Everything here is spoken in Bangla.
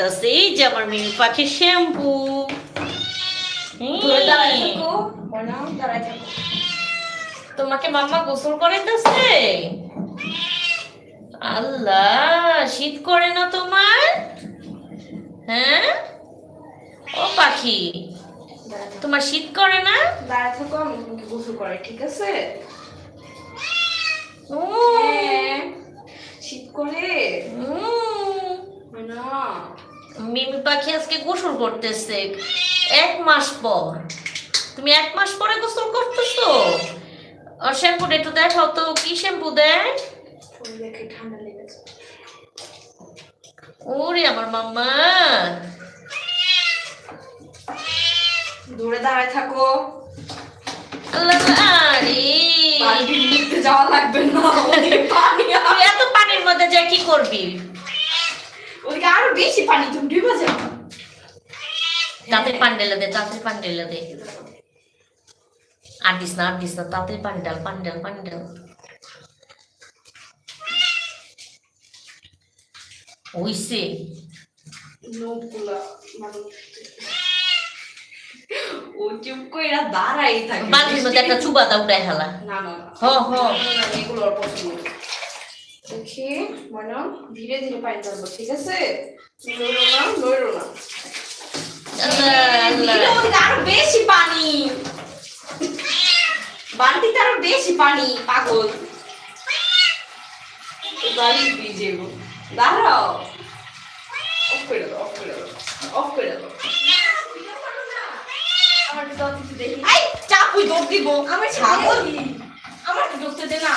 করাইতেছে এই যে আমার মিমি পাখির শ্যাম্পু তোমাকে মাম্মা গোসল করাইতেছে আল্লাহ শীত করে না তোমার হ্যাঁ ও পাখি তোমার শীত করে না দাঁড়ায় থাকো আমি গোসল করাই ঠিক আছে ও হ্যাঁ শীত করে উম, ময়না মিমি পাখি আজকে গোসল করতেছে। এক মাস পর। তুমি এক মাস পরে গোসল করতেছো? আর শ্যাম্পুটা একটু দেখাও তো কি শ্যাম্পু দেয় ওরে আমার মাম্মা। দূরে দাঁড়ায় থাকো। আরে। যাওয়া লাগবে না তুই এত পানির মধ্যে যা কি করবি? ওদিকে আরও বেশি পানি তুমি ডুবে যাও তাতে পানি ঢেলে দে তাতে পানি ঢেলে দে। আর দিস না আর দিস না তাতে পানি ডাল পানি ডাল পানি ডাল ওইসে মানে ও চুপ কইরা দাঁড়াই থাকে। মধ্যে একটা চুবা দাও উড়াই হেলা। না না হ এগুলো অল্প দেখি ময়না ধীরে ধীরে পানি ঢালবো ঠিক আছে? নড়ো না নড়ো না আরও বেশি পানি। বালতিতে আরও বেশি পানি পাগল। বাড়ি ভিজে গো দাঁড়াও। অফ করে দাও অফ করে দাও অফ করে দাও। আমার তো কিছু দেখি। চাপুই দৌড় দিব। আমার ছাগল আমার তো ঢুকতে দে না।